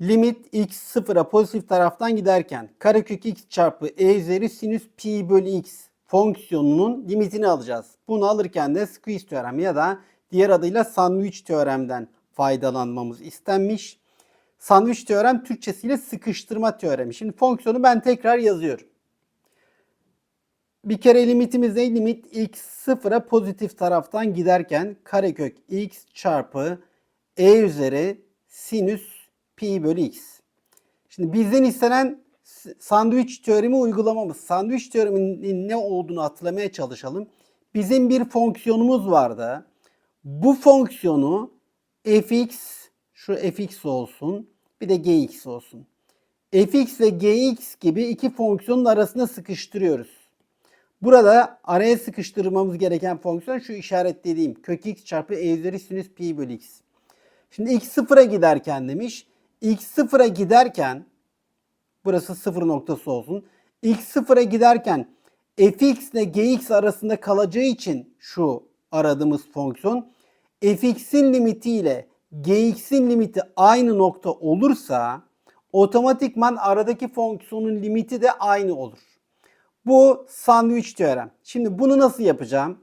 limit x sıfıra pozitif taraftan giderken karekök x çarpı e üzeri sinüs pi bölü x fonksiyonunun limitini alacağız. Bunu alırken de squeeze teoremi ya da diğer adıyla sandviç teoremden faydalanmamız istenmiş. Sandviç teorem Türkçesiyle sıkıştırma teoremi. Şimdi fonksiyonu ben tekrar yazıyorum. Bir kere limitimiz ne? Limit x sıfıra pozitif taraftan giderken karekök x çarpı e üzeri sinüs pi bölü x. Şimdi bizden istenen sandviç teoremi uygulamamız. Sandviç teoreminin ne olduğunu hatırlamaya çalışalım. Bizim bir fonksiyonumuz vardı. Bu fonksiyonu fx, şu fx olsun, bir de gx olsun. fx ve gx gibi iki fonksiyonun arasına sıkıştırıyoruz. Burada araya sıkıştırmamız gereken fonksiyon şu işaretlediğim kök x çarpı e üzeri sinüs pi bölü x. Şimdi x sıfıra giderken demiş. X sıfıra giderken burası sıfır noktası olsun. x sıfıra giderken fx ile gx arasında kalacağı için şu aradığımız fonksiyon fx'in limiti ile gx'in limiti aynı nokta olursa otomatikman aradaki fonksiyonun limiti de aynı olur. Bu sandviç teorem. Şimdi bunu nasıl yapacağım?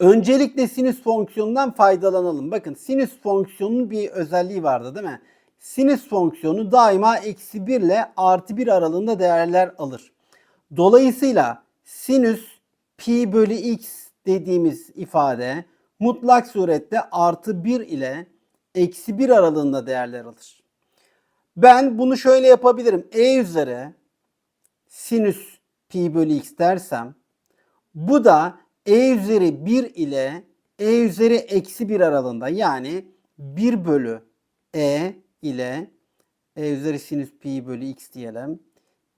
Öncelikle sinüs fonksiyonundan faydalanalım. Bakın sinüs fonksiyonunun bir özelliği vardı değil mi? Sinüs fonksiyonu daima eksi 1 ile artı 1 aralığında değerler alır. Dolayısıyla sinüs pi bölü x dediğimiz ifade mutlak surette artı 1 ile eksi 1 aralığında değerler alır. Ben bunu şöyle yapabilirim. E üzeri sinüs pi bölü x dersem bu da e üzeri 1 ile e üzeri eksi 1 aralığında yani 1 bölü e ile e üzeri sinüs pi bölü x diyelim.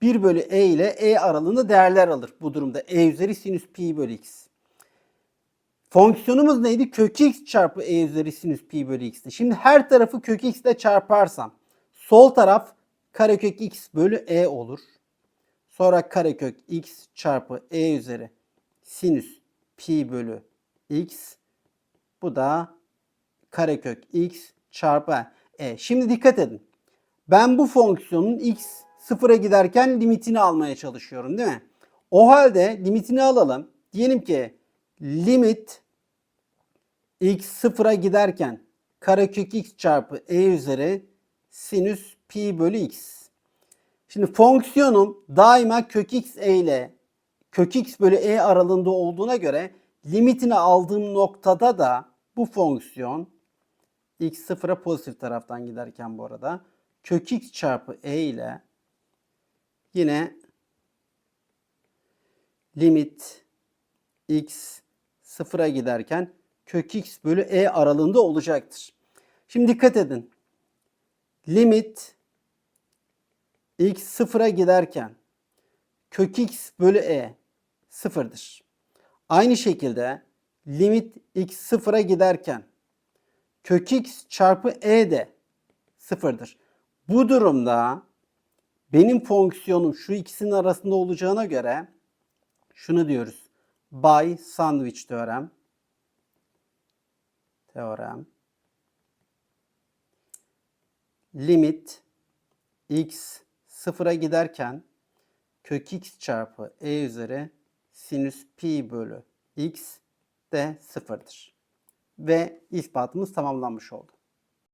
1 bölü e ile e aralığında değerler alır bu durumda. e üzeri sinüs pi bölü x. Fonksiyonumuz neydi? Kök x çarpı e üzeri sinüs pi bölü x'ti. Şimdi her tarafı kök x ile çarparsam sol taraf karekök x bölü e olur. Sonra karekök x çarpı e üzeri sinüs pi bölü x. Bu da karekök x çarpı e. Şimdi dikkat edin. Ben bu fonksiyonun x sıfıra giderken limitini almaya çalışıyorum değil mi? O halde limitini alalım. Diyelim ki limit x sıfıra giderken karekök x çarpı e üzeri sinüs pi bölü x. Şimdi fonksiyonum daima kök x e ile kök x bölü e aralığında olduğuna göre limitini aldığım noktada da bu fonksiyon x sıfıra pozitif taraftan giderken bu arada kök x çarpı e ile yine limit x sıfıra giderken kök x bölü e aralığında olacaktır. Şimdi dikkat edin. Limit x sıfıra giderken kök x bölü e sıfırdır. Aynı şekilde limit x sıfıra giderken kök x çarpı e de sıfırdır. Bu durumda benim fonksiyonum şu ikisinin arasında olacağına göre şunu diyoruz. By sandwich teorem. Teorem. Limit x sıfıra giderken kök x çarpı e üzeri sinüs pi bölü x de sıfırdır. Ve ispatımız tamamlanmış oldu.